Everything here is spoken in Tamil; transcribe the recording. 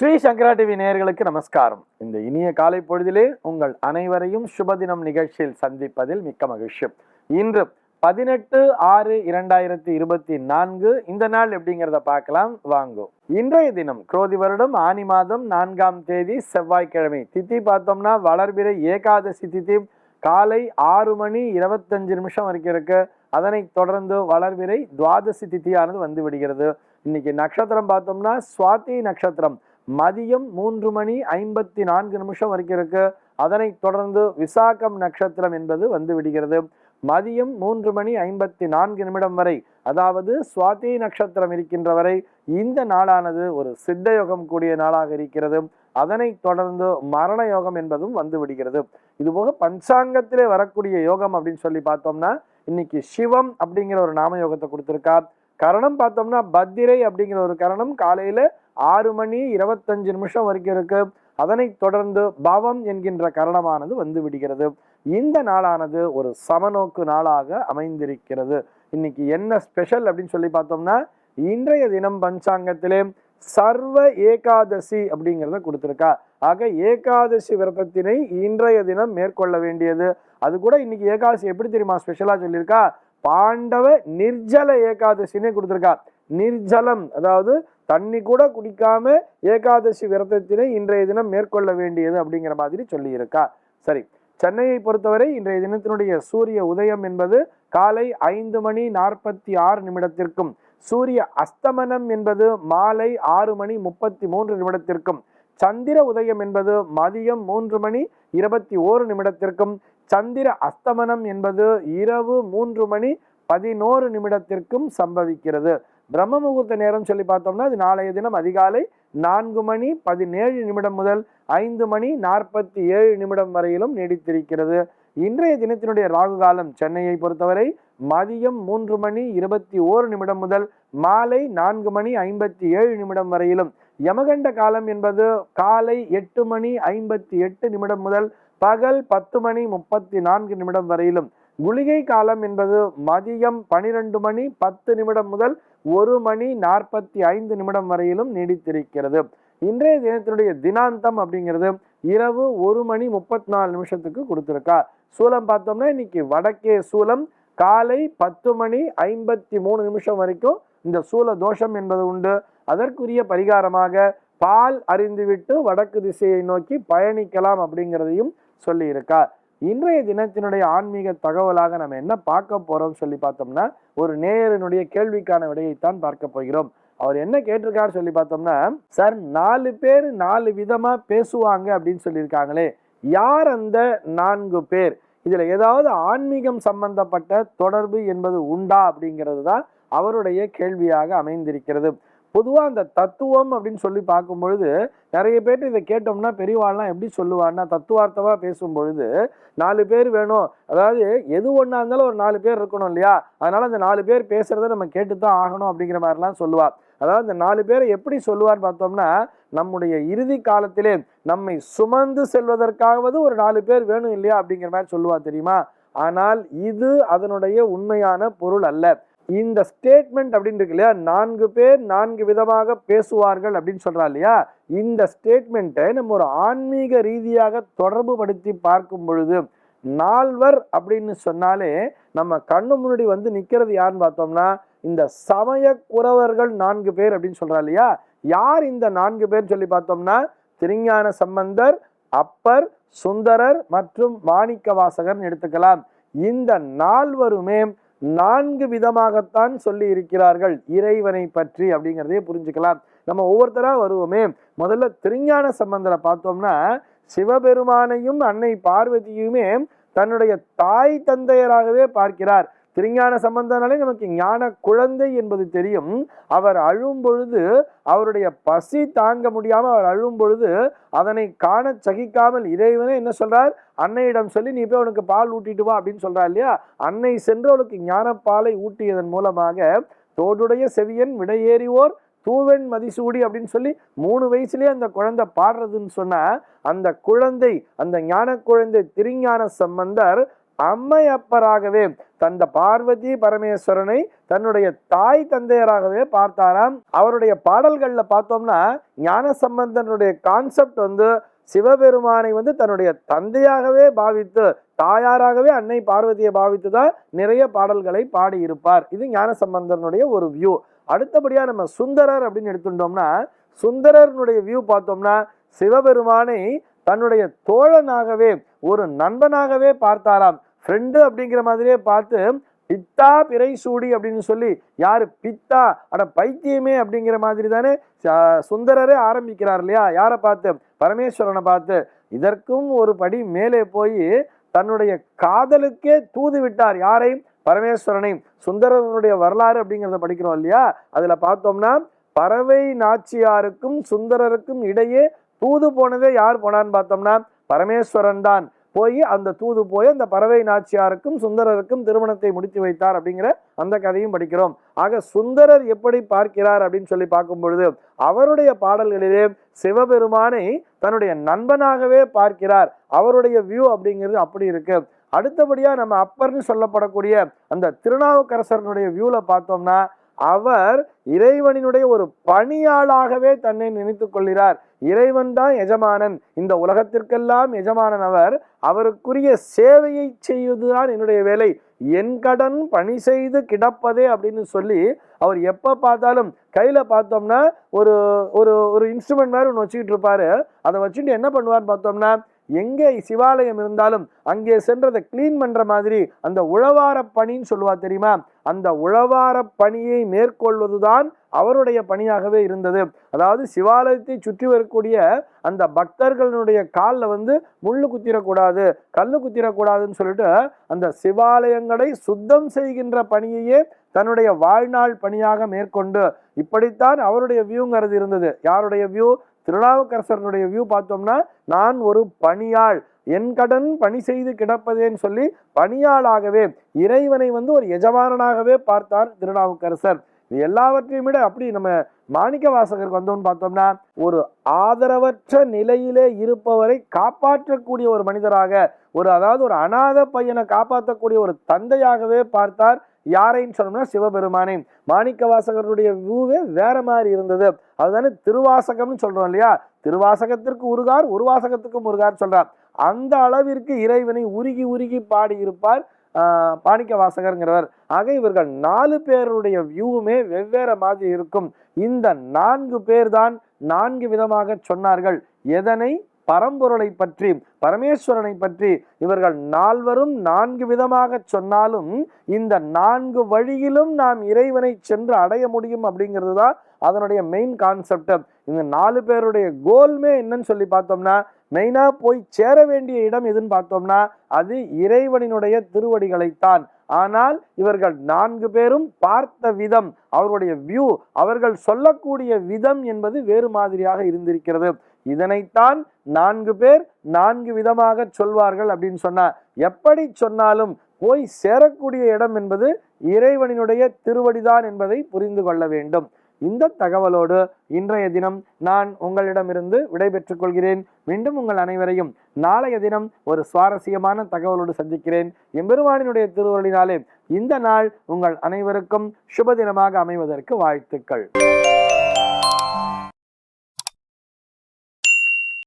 ஸ்ரீ சங்கரா டிவி நேயர்களுக்கு நமஸ்காரம். இந்த இனிய காலை பொழுதிலே உங்கள் அனைவரையும் சுபதினம் நிகழ்ச்சியில் சந்திப்பதில் மிக்க மகிழ்ச்சி. இன்று பதினெட்டு ஆறு இரண்டாயிரத்தி இருபத்தி நான்கு இந்த நாள் எப்படிங்கிறத பார்க்கலாம். வாங்கோ. இன்றைய தினம் குரோதி வருடம் ஆனி மாதம் நான்காம் தேதி செவ்வாய்க்கிழமை. தித்தி பார்த்தோம்னா வளர்பிறை ஏகாதசி தித்தி காலை ஆறு மணி இருபத்தஞ்சு நிமிஷம் வரைக்கும் இருக்கு. அதனை தொடர்ந்து வளர்பிறை துவாதசி தித்தியானது வந்து விடுகிறது. இன்னைக்கு நட்சத்திரம் பார்த்தோம்னா சுவாதி நட்சத்திரம். மதியம் மூன்று மணி ஐம்பத்தி நான்கு நிமிஷம் வரைக்கும் இருக்கு. அதனைத் தொடர்ந்து விசாகம் நட்சத்திரம் என்பது வந்து விடுகிறது. மதியம் மூன்று மணி ஐம்பத்தி நான்கு நிமிடம் வரை அதாவது சுவாதி நட்சத்திரம் இருக்கின்ற வரை இந்த நாளானது ஒரு சித்த யோகம் கூடிய நாளாக இருக்கிறது. அதனைத் தொடர்ந்து மரண யோகம் என்பதும் வந்து விடுகிறது. இதுபோக பஞ்சாங்கத்திலே வரக்கூடிய யோகம் அப்படின்னு சொல்லி பார்த்தோம்னா இன்னைக்கு சிவம் அப்படிங்கிற ஒரு நாம யோகத்தை கொடுத்துருக்கா. கரணம் பார்த்தோம்னா பத்திரை அப்படிங்கிற ஒரு கரணம் காலையில் ஆறு மணி இருபத்தஞ்சு நிமிஷம் வரைக்கும் இருக்கு. அதனைத் தொடர்ந்து பவம் என்கின்ற கரணமானது வந்து விடுகிறது. இந்த நாளானது ஒரு சமநோக்கு நாளாக அமைந்திருக்கிறது. இன்னைக்கு என்ன ஸ்பெஷல் அப்படின்னு சொல்லி பார்த்தோம்னா இன்றைய தினம் பஞ்சாங்கத்திலே சர்வ ஏகாதசி அப்படிங்கிறத கொடுத்துருக்கா. ஆக ஏகாதசி விரதத்தினை இன்றைய தினம் மேற்கொள்ள வேண்டியது. அது கூட இன்னைக்கு ஏகாதசி எப்படி தெரியுமா? ஸ்பெஷலாக சொல்லியிருக்கா? பாண்டவ நிர்ஜல ஏகாதசினே கொடுத்துருக்கா. நிர்ஜலம் அதாவது தண்ணி கூட குடிக்காம ஏகாதசி விரதத்தினை இன்றைய தினம் மேற்கொள்ள வேண்டியது அப்படிங்கிற மாதிரி சொல்லியிருக்கா. சரி சென்னையை பொறுத்தவரை இன்றைய தினத்தினுடைய சூரிய உதயம் என்பது காலை ஐந்து மணி நாற்பத்தி ஆறு நிமிடத்திற்கும் சூரிய அஸ்தமனம் என்பது மாலை ஆறு மணி முப்பத்தி மூன்று நிமிடத்திற்கும் சந்திர உதயம் என்பது மதியம் மூன்று மணி இருபத்தி ஓரு நிமிடத்திற்கும் சந்திர அஸ்தமனம் என்பது இரவு மூன்று மணி பதினோரு நிமிடத்திற்கும் சம்பவிக்கிறது. பிரம்ம முகூர்த்த நேரம் சொல்லி பார்த்தோம்னா அது நாளைய தினம் அதிகாலை நான்கு மணி பதினேழு நிமிடம் முதல் ஐந்து மணி நாற்பத்தி ஏழு நிமிடம் வரையிலும் நீடித்திருக்கிறது. இன்றைய தினத்தினுடைய ராகு காலம் சென்னையை பொறுத்தவரை மதியம் மூன்று மணி இருபத்தி ஓரு நிமிடம் முதல் மாலை நான்கு மணி ஐம்பத்தி ஏழு நிமிடம் வரையிலும். யமகண்ட காலம் என்பது காலை எட்டு மணி ஐம்பத்தி எட்டு நிமிடம் முதல் பகல் பத்து மணி முப்பத்தி நான்கு நிமிடம் வரையிலும். குளிகை காலம் என்பது மதியம் பனிரெண்டு மணி பத்து நிமிடம் முதல் ஒரு மணி நாற்பத்தி ஐந்து நிமிடம் வரையிலும் நீடித்திருக்கிறது. இன்றைய தினத்தினுடைய தினாந்தம் அப்படிங்கிறது இரவு ஒரு மணி முப்பத்தி நாலு நிமிஷத்துக்கு கொடுத்துருக்கா. சூலம் பார்த்தோம்னா இன்னைக்கு வடக்கே சூலம் காலை பத்து மணி ஐம்பத்தி மூணு நிமிஷம் வரைக்கும் இந்த சூல தோஷம் என்பது உண்டு. அதற்குரிய பரிகாரமாக பால் அறிந்துவிட்டு வடக்கு திசையை நோக்கி பயணிக்கலாம் அப்படிங்கிறதையும் சொல்லியிருக்கா இன்றைய தினத்தினுடைய ஆன்மீக தகவலாக நம்ம என்ன பார்க்க போறோம் சொல்லி பார்த்தோம்னா ஒரு நேயரினுடைய கேள்விக்கான விடையைத்தான் பார்க்க போகிறோம். அவர் என்ன கேட்டிருக்காரு சொல்லி பார்த்தோம்னா சார் நாலு பேர் நாலு விதமா பேசுவாங்க அப்படின்னு சொல்லியிருக்காங்களே. யார் அந்த நான்கு பேர்? இதுல ஏதாவது ஆன்மீகம் சம்பந்தப்பட்ட தொடர்பு என்பது உண்டா அப்படிங்கிறது தான் அவருடைய கேள்வியாக அமைந்திருக்கிறது. பொதுவாக அந்த தத்துவம் அப்படின்னு சொல்லி பார்க்கும் பொழுது நிறைய பேர்ட்டு இதை கேட்டோம்னா பெரியவாள்லாம் எப்படி சொல்லுவான்னா தத்துவார்த்தமாக பேசும் பொழுது நாலு பேர் வேணும். அதாவது எது ஒன்றா இருந்தாலும் ஒரு நாலு பேர் இருக்கணும் இல்லையா? அதனால் அந்த நாலு பேர் பேசுகிறத நம்ம கேட்டு தான் ஆகணும் அப்படிங்கிற மாதிரிலாம் சொல்லுவார் அதாவது இந்த நாலு பேரை எப்படி சொல்லுவார் பார்த்தோம்னா நம்முடைய இறுதி காலத்திலே நம்மை சுமந்து செல்வதற்காகவது ஒரு நாலு பேர் வேணும் இல்லையா அப்படிங்கிற மாதிரி சொல்லுவா தெரியுமா? ஆனால் இது அதனுடைய உண்மையான பொருள் அல்ல. இந்த ஸ்டேட்மெண்ட் அப்படின்னு இருக்கு இல்லையா? நான்கு பேர் நான்கு விதமாக பேசுவார்கள் அப்படின்னு சொல்றா இல்லையா? இந்த ஸ்டேட்மெண்ட்டை நம்ம ஒரு ஆன்மீக ரீதியாக தொடர்பு படுத்தி பார்க்கும் பொழுது நால்வர் அப்படின்னு சொன்னாலே நம்ம கண்ணு முன்னாடி வந்து நிக்கிறது யாருன்னு பார்த்தோம்னா இந்த சமய குறவர்கள் நான்கு பேர் அப்படின்னு சொல்றா இல்லையா? யார் இந்த நான்கு பேர் சொல்லி பார்த்தோம்னா திருஞான சம்பந்தர் அப்பர் சுந்தரர் மற்றும் மாணிக்க வாசகர்னு எடுத்துக்கலாம். இந்த நால்வருமே நான்கு விதமாகத்தான் சொல்லி இருக்கிறார்கள். இறைவனை பற்றி அப்படிங்கிறதையே புரிஞ்சுக்கலாம். நம்ம ஒவ்வொருத்தரா வருவோமே. முதல்ல திருஞான சம்பந்தரை பார்த்தோம்னா சிவபெருமானையும் அன்னை பார்வதியுமே தன்னுடைய தாய் தந்தையராகவே பார்க்கிறார். திருஞான சம்பந்தனாலே நமக்கு ஞான குழந்தை என்பது தெரியும். அவர் அழும் பொழுது அவருடைய பசி தாங்க முடியாமல் அவர் அழும் பொழுது அதனை காண சகிக்காமல் இறைவனே என்ன சொல்றார்? அன்னையிடம் சொல்லி நீ போய் அவனுக்கு பால் ஊட்டிட்டு வா அப்படின்னு சொல்றா இல்லையா? அன்னை சென்று அவளுக்கு ஞானப்பாலை ஊட்டியதன் மூலமாக தோடுடைய செவியன் விடையேறிவோர் தூவெண் மதிசூடி அப்படின்னு சொல்லி மூணு வயசுலேயே அந்த குழந்தை பாடுறதுன்னு சொன்னால் அந்த குழந்தை அந்த ஞான குழந்தை திருஞான சம்பந்தர் அம்மையப்பராகவே தந்த பார்வதி பரமேஸ்வரனை தன்னுடைய தாய் தந்தையராகவே பார்த்தாராம். அவருடைய பாடல்கள்ல பார்த்தோம்னா ஞான சம்பந்தனுடைய கான்செப்ட் வந்து சிவபெருமானை வந்து தன்னுடைய தந்தையாகவே பாவித்து தாயாராகவே அன்னை பார்வதியை பாவித்து தான் நிறைய பாடல்களை பாடியிருப்பார். இது ஞான சம்பந்தனுடைய ஒரு வியூ அடுத்தபடியா நம்ம சுந்தரர் அப்படின்னு எடுத்துட்டோம்னா சுந்தரனுடைய வியூ பார்த்தோம்னா சிவபெருமானை தன்னுடைய தோழனாகவே ஒரு நண்பனாகவே பார்த்தாராம். ஃப்ரெண்டு அப்படிங்கிற மாதிரியே பார்த்து பித்தா பிறை சூடி அப்படின்னு சொல்லி யார் பித்தா? அட பைத்தியமே அப்படிங்கிற மாதிரி தானே ச- சுந்தரரே ஆரம்பிக்கிறார் இல்லையா? யாரை பார்த்து? பரமேஸ்வரனை பார்த்து. இதற்கும் ஒரு படி மேலே போய் தன்னுடைய காதலுக்கே தூது விட்டார். யாரையும் பரமேஸ்வரனை. சுந்தரனுடைய வரலாறு அப்படிங்கிறத படிக்கிறோம் இல்லையா? அதில் பார்த்தோம்னா பறவை நாச்சியாருக்கும் சுந்தரருக்கும் இடையே தூது போனதே யார் போனான்னு பார்த்தோம்னா பரமேஸ்வரன் தான். போய் அந்த தூது போய் அந்த பறவை நாச்சியாருக்கும் சுந்தரருக்கும் திருமணத்தை முடித்து வைத்தார் அப்படிங்கிற அந்த கதையும் படிக்கிறோம். ஆக சுந்தரர் எப்படி பார்க்கிறார் அப்படின்னு சொல்லி பார்க்கும் பொழுது அவருடைய பாடல்களிலே சிவபெருமானை தன்னுடைய நண்பனாகவே பார்க்கிறார். அவருடைய வியூ அப்படிங்கிறது அப்படி இருக்கு. அடுத்தபடியாக நம்ம அப்பர்னு சொல்லப்படக்கூடிய அந்த திருநாவுக்கரசரனுடைய வியூவில் பார்த்தோம்னா அவர் இறைவனினுடைய ஒரு பணியாளாகவே தன்னை நினைத்து கொள்கிறார். இறைவன் தான் எஜமானன். இந்த உலகத்திற்கெல்லாம் எஜமானன் அவர். அவருக்குரிய சேவையை செய்வதுதான் என்னுடைய வேலை. என் கடன் பணி செய்து கிடப்பதே அப்படின்னு சொல்லி அவர் எப்போ பார்த்தாலும் கையில் பார்த்தோம்னா ஒரு ஒரு ஒரு இன்ஸ்ட்ருமெண்ட் மாதிரி ஒன்று வச்சுக்கிட்டு இருப்பாரு. அதை வச்சுட்டு என்ன பண்ணுவார்னு பார்த்தோம்னா எங்கே சிவாலயம் இருந்தாலும் அங்கே சென்றதை கிளீன் பண்ற மாதிரி அந்த உழவார பணின்னு சொல்லுவா தெரியுமா? அந்த உழவார பணியை மேற்கொள்வதுதான் அவருடைய பணியாகவே இருந்தது. அதாவது சிவாலயத்தை சுற்றி வரக்கூடிய அந்த பக்தர்களுடைய காலில் வந்து முள்ளு குத்திரக்கூடாது கல் குத்திரக்கூடாதுன்னு சொல்லிட்டு அந்த சிவாலயங்களை சுத்தம் செய்கின்ற பணியையே தன்னுடைய வாழ்நாள் பணியாக மேற்கொண்டு இப்படித்தான் அவருடைய வியூங்கிறது இருந்தது. யாருடைய வியூ திருநாவுக்கரசருடைய வியூ பார்த்தோம்னா நான் ஒரு பணியாள் என் கடன் பணி செய்து கிடப்பதேன்னு சொல்லி பணியாளாகவே இறைவனை வந்து ஒரு எஜமானனாகவே பார்த்தார் திருநாவுக்கரசர். எல்லாவற்றையும் விட அப்படி நம்ம மாணிக்க வாசகருக்கு வந்தோம்னு பார்த்தோம்னா ஒரு ஆதரவற்ற நிலையிலே இருப்பவரை காப்பாற்றக்கூடிய ஒரு மனிதராக ஒரு அதாவது ஒரு அனாதை பையனை காப்பாற்றக்கூடிய ஒரு தந்தையாகவே பார்த்தார் யாரைன்னு சொன்னோம்னா சிவபெருமானை. மாணிக்க வாசகருடைய வியூவே வேற மாதிரி இருந்தது. அதுதானே திருவாசகம்னு சொல்றோம் இல்லையா? திருவாசகத்திற்கு உருகார் உருவாசகத்துக்கும் உருகார் சொல்றார். அந்த அளவிற்கு இறைவனை உருகி உருகி பாடியிருப்பார் பாணிக்க வாசகர்ங்கிறவர் ஆக இவர்கள் நாலு பேருடைய வியூவுமே வெவ்வேறு மாதிரி இருக்கும். இந்த நான்கு பேர் தான் நான்கு விதமாக சொன்னார்கள். எதனை? பரம்பொருளை பற்றி பரமேஸ்வரனை பற்றி இவர்கள் நால்வரும் நான்கு விதமாக சொன்னாலும் இந்த நான்கு வழியிலும் நாம் இறைவனை சென்று அடைய முடியும் அப்படிங்கிறது தான் அதனுடைய மெயின் கான்செப்ட் இந்த நாலு பேருடைய கோல்மே என்னன்னு சொல்லி பார்த்தோம்னா மெயினாக போய் சேர வேண்டிய இடம் எதுன்னு பார்த்தோம்னா அது இறைவனினுடைய திருவடிகளைத்தான். ஆனால் இவர்கள் நான்கு பேரும் பார்த்த விதம் அவருடைய வியூ அவர்கள் சொல்லக்கூடிய விதம் என்பது வேறு மாதிரியாக இருந்திருக்கிறது. இதனைத்தான் நான்கு பேர் நான்கு விதமாக சொல்வார்கள் அப்படின்னு சொன்னார் எப்படி சொன்னாலும் போய் சேரக்கூடிய இடம் என்பது இறைவனினுடைய திருவடிதான் என்பதை புரிந்து கொள்ள வேண்டும். இந்த தகவலோடு இன்றைய தினம் நான் உங்களிடமிருந்து விடைபெற்றுக் கொள்கிறேன். மீண்டும் உங்கள் அனைவரையும் நாளைய தினம் ஒரு சுவாரஸ்யமான தகவலோடு சந்திக்கிறேன். எம்பெருமானினுடைய திருவருளினாலே இந்த நாள் உங்கள் அனைவருக்கும் சுப தினமாக அமைவதற்கு வாழ்த்துக்கள்.